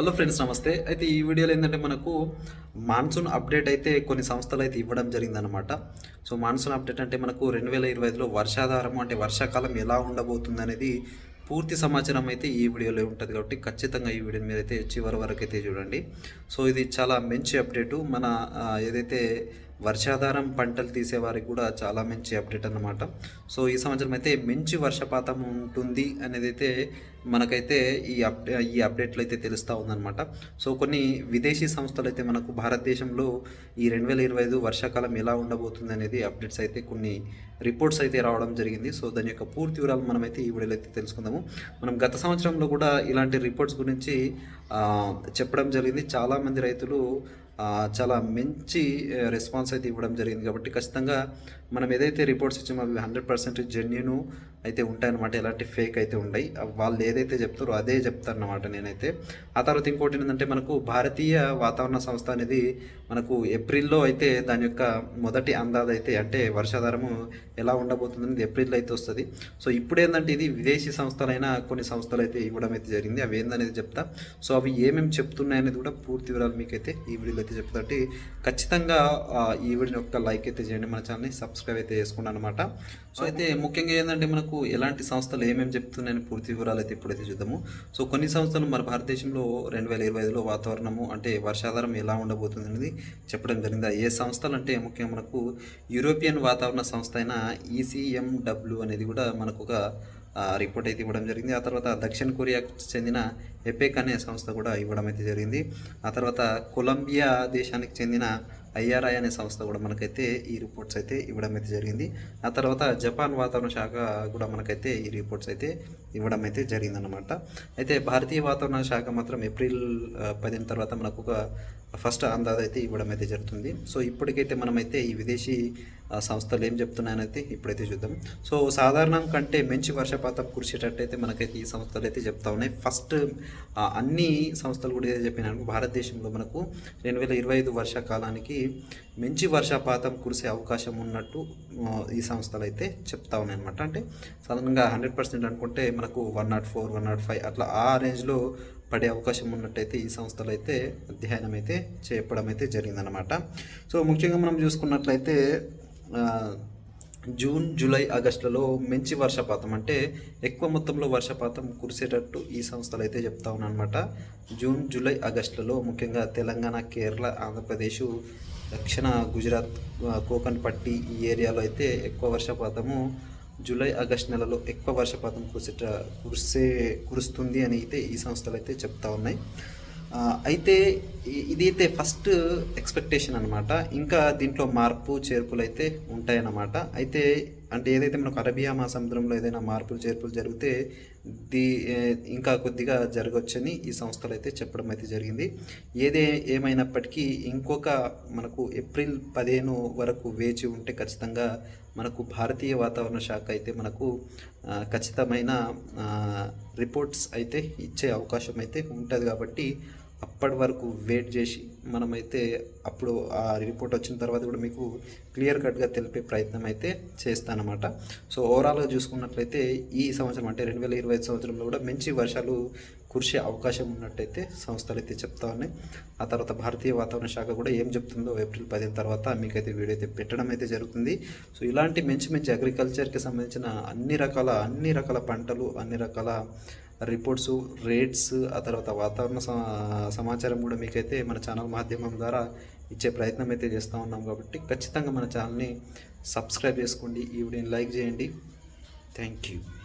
Hello friends నమస్తే. అయితే ఈ వీడియోలో ఏంటంటే మనకు మాన్సూన్ అప్డేట్ అయితే కొన్ని సంస్థలు అయితే ఇవ్వడం జరిగిందనమాట సో మాన్సూన్ అప్డేట్ అంటే మనకు రెండు వేల ఇరవై ఐదులో వర్షాధారం అంటే వర్షాకాలం ఎలా ఉండబోతుంది అనేది పూర్తి సమాచారం అయితే ఈ వీడియోలో ఉంటుంది కాబట్టి ఖచ్చితంగా ఈ వీడియో మీద అయితే చివరి వరకు అయితే చూడండి. సో ఇది చాలా మంచి అప్డేటు. మన ఏదైతే వర్షాధారం పంటలు తీసేవారికి కూడా చాలా మంచి అప్డేట్ అన్నమాట. సో ఈ సంవత్సరం అయితే మంచి వర్షపాతం ఉంటుంది అనేది అయితే మనకైతే ఈ అప్ ఈ అప్డేట్లో అయితే తెలుస్తూ ఉందన్నమాట. సో కొన్ని విదేశీ సంస్థలు అయితే మనకు భారతదేశంలో ఈ రెండు వేల ఇరవై ఐదు వర్షాకాలం ఎలా ఉండబోతుంది అనేది అప్డేట్స్ అయితే కొన్ని రిపోర్ట్స్ అయితే రావడం జరిగింది. సో దాని యొక్క పూర్తి వివరాలు మనమైతే ఈ వీడియోలో అయితే తెలుసుకుందాము. మనం గత సంవత్సరంలో కూడా ఇలాంటి రిపోర్ట్స్ గురించి చెప్పడం జరిగింది. చాలామంది రైతులు చాలా మంచి రెస్పాన్స్ అయితే ఇవ్వడం జరిగింది. కాబట్టి ఖచ్చితంగా మనం ఏదైతే రిపోర్ట్స్ ఇచ్చామో అవి హండ్రెడ్ పర్సెంట్ జెన్యును. అయితే ఉంటాయన్నమాట. ఎలాంటి ఫేక్ అయితే ఉండయి. వాళ్ళు ఏదైతే చెప్తారో అదే చెప్తారన్నమాట నేనైతే. ఆ తర్వాత ఇంకోటి ఏంటంటే మనకు భారతీయ వాతావరణ సంస్థ అనేది మనకు ఏప్రిల్లో అయితే దాని యొక్క మొదటి అందాజు అయితే అంటే వర్షాధారము ఎలా ఉండబోతుంది అనేది ఏప్రిల్లో అయితే వస్తుంది. సో ఇప్పుడు ఏంటంటే ఇది విదేశీ సంస్థలైన కొన్ని సంస్థలు అయితే ఇవ్వడం అయితే జరిగింది. అవి ఏందనేది చెప్తా. సో అవి ఏమేమి చెప్తున్నాయి అనేది కూడా పూర్తి వివరాలు మీకైతే ఈ వీడియోలో అయితే చెప్తా. ఖచ్చితంగా ఈ వీడియోని ఒక లైక్ అయితే చేయండి. మన ఛానల్ని సబ్స్క్రైబ్ అయితే చేసుకున్నాను అనమాట సో అయితే ముఖ్యంగా ఏంటంటే మనకు ఎలాంటి సంస్థలు ఏమేమి చెప్తున్నాయని పూర్తి వివరాలు అయితే ఇప్పుడైతే చూద్దాము. సో కొన్ని సంస్థలు మన భారతదేశంలో రెండు వేల ఇరవై ఐదులో వాతావరణము అంటే వర్షాధారం ఎలా ఉండబోతుంది అనేది చెప్పడం జరిగింది. ఏ సంస్థలు అంటే ముఖ్యంగా మనకు యూరోపియన్ వాతావరణ సంస్థ అయిన ఈసీఎండబ్ల్యూ అనేది కూడా మనకు ఒక రిపోర్ట్ అయితే ఇవ్వడం జరిగింది. ఆ తర్వాత దక్షిణ కొరియాకు చెందిన ఎపెక్ అనే సంస్థ కూడా ఇవ్వడం అయితే జరిగింది. ఆ తర్వాత కొలంబియా దేశానికి చెందిన ఐఆర్ఐ అనే సంస్థ కూడా మనకైతే ఈ రిపోర్ట్స్ అయితే ఇవ్వడం అయితే జరిగింది. ఆ తర్వాత జపాన్ వాతావరణ శాఖ కూడా మనకైతే ఈ రిపోర్ట్స్ అయితే ఇవ్వడం అయితే జరిగిందనమాట అయితే భారతీయ వాతావరణ శాఖ మాత్రం ఏప్రిల్ పదిహేను తర్వాత మనకు ఒక ఫస్ట్ అందాజైతే అయితే ఇవ్వడం అయితే జరుగుతుంది. సో ఇప్పటికైతే మనమైతే ఈ విదేశీ సంస్థలు ఏం చెప్తున్నాయనైతే ఇప్పుడైతే చూద్దాం. సో సాధారణం కంటే మంచి వర్షపాతం కురిసేటట్టయితే మనకైతే ఈ సంస్థలు అయితే చెప్తా ఉన్నాయి. ఫస్ట్ అన్ని సంస్థలు కూడా ఏదో చెప్పినాను భారతదేశంలో మనకు రెండు వేల ఇరవై ఐదు వర్షాకాలానికి మంచి వర్షపాతం కురిసే అవకాశం ఉన్నట్టు ఈ సంస్థలు అయితే చెప్తా ఉన్నాయి అనమాట అంటే సాధారణంగా హండ్రెడ్ పర్సెంట్ అనుకుంటే మనకు one nought four one nought five అట్లా ఆ రేంజ్లో పడే అవకాశం ఉన్నట్టయితే ఈ సంస్థలు అయితే అధ్యయనం అయితే చేయడం అయితే జరిగిందనమాట సో ముఖ్యంగా మనం చూసుకున్నట్లయితే జూన్ జూలై ఆగస్టులలో మంచి వర్షపాతం అంటే ఎక్కువ మొత్తంలో వర్షపాతం కురిసేటట్టు ఈ సంస్థలు అయితే చెప్తా ఉన్నాయన్నమాట జూన్ జూలై ఆగస్టులలో ముఖ్యంగా తెలంగాణ కేరళ ఆంధ్రప్రదేశ్ దక్షిణ గుజరాత్ కోకన్ పట్టి ఈ ఏరియాలో అయితే ఎక్కువ వర్షపాతము. జూలై ఆగస్ట్ నెలలో ఎక్కువ వర్షపాతం కురిసేట కురిసే కురుస్తుంది అని అయితే ఈ సంస్థలు అయితే చెప్తా ఉన్నాయి. అయితే ఇదైతే ఫస్ట్ ఎక్స్పెక్టేషన్ అనమాట ఇంకా దీంట్లో మార్పు చేర్పులు అయితే ఉంటాయన్నమాట. అయితే అంటే ఏదైతే మనకు అరబియా మహాసముద్రంలో ఏదైనా మార్పులు చేర్పులు జరిగితే దీ ఇంకా కొద్దిగా జరగవచ్చని ఈ సంస్థలు అయితే చెప్పడం అయితే జరిగింది. ఏదే ఏమైనప్పటికీ ఇంకొక మనకు ఏప్రిల్ పదిహేను వరకు వేచి ఉంటే ఖచ్చితంగా మనకు భారతీయ వాతావరణ శాఖ అయితే మనకు ఖచ్చితమైన రిపోర్ట్స్ అయితే ఇచ్చే అవకాశం అయితే ఉంటుంది కాబట్టి అప్పటి వరకు వెయిట్ చేసి మనమైతే అప్పుడు ఆ రిపోర్ట్ వచ్చిన తర్వాత కూడా మీకు క్లియర్ కట్గా తెలిపే ప్రయత్నం అయితే చేస్తానమాట. సో ఓవరాల్గా చూసుకున్నట్లయితే ఈ సంవత్సరం అంటే రెండు వేల ఇరవై ఐదు సంవత్సరంలో కూడా మంచి వర్షాలు కురిసే అవకాశం ఉన్నట్టయితే సంస్థలు అయితే చెప్తా ఉన్నాయి. ఆ తర్వాత భారతీయ వాతావరణ శాఖ కూడా ఏం చెప్తుందో ఏప్రిల్ పదిహేను తర్వాత మీకైతే వీడియో అయితే పెట్టడం అయితే జరుగుతుంది. సో ఇలాంటి మంచి మంచి అగ్రికల్చర్కి సంబంధించిన అన్ని రకాల అన్ని రకాల పంటలు అన్ని రకాల రిపోర్ట్స్ రేట్స్ ఆ తర్వాత వాతావరణ సమాచారం కూడా మీకైతే మన ఛానల్ మాధ్యమం ద్వారా ఇచ్చే ప్రయత్నం అయితే చేస్తూ ఉన్నాం కాబట్టి ఖచ్చితంగా మన ఛానల్ని సబ్స్క్రైబ్ చేసుకోండి. ఈ వీడియోని లైక్ చేయండి. Thank you